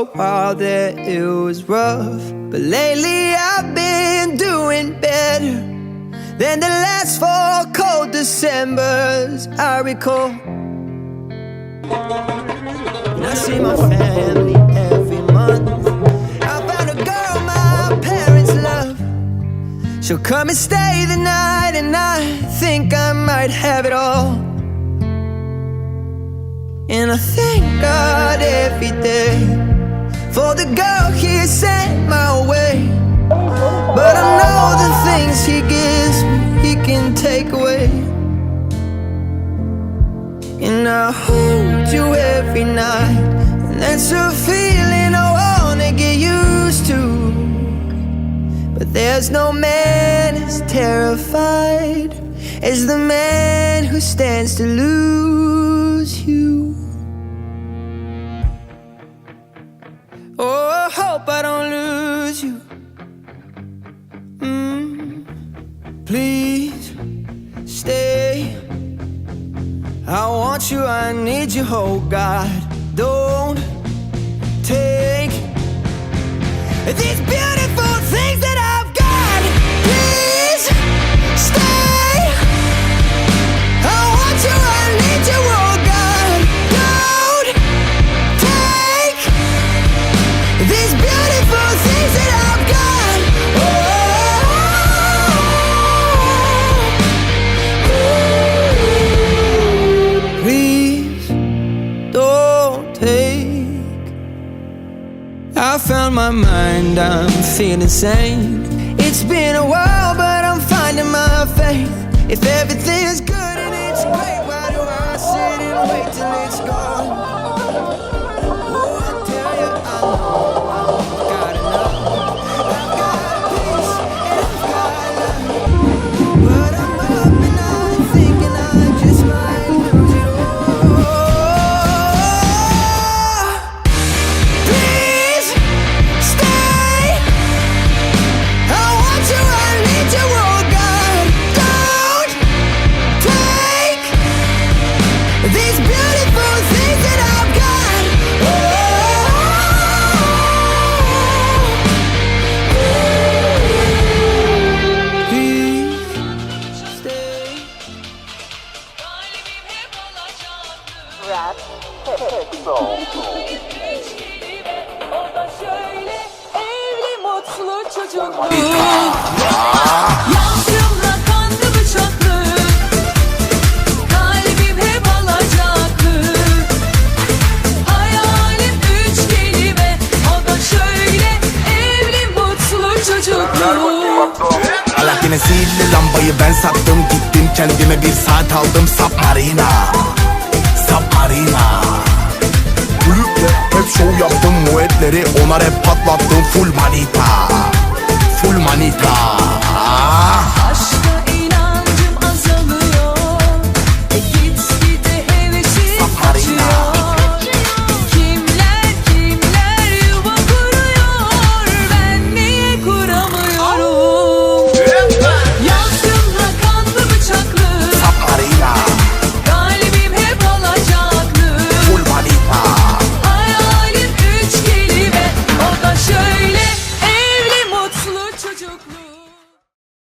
out there it was rough. But lately I've been doing better than the last four cold Decembers I recall. And I see my family every month. I found a girl my parents love. She'll come and stay the night, and I think I might have it all. And I thank God every day for the girl He sent my way. But I know the things He gives me, He can take away. And I hold you every night, and that's a feeling I wanna get used to. But there's no man as terrified as the man who stands to lose I want you, I need you, oh God. Don't take these beautiful I found my mind, I'm feeling sane. It's been a while, O da şöyle evli mutlu çocuk. Yavrumla kanlı bıçaklı. Kalbim hep alacaklı. Hayalim üç kelime. O da şöyle evli mutlu çocuklu. Alaaddin'e sihirli lambayı ben sattım Gittim kendime bir saat aldım Submarina muetleri Onar hep patlattım. Full manita. Full manita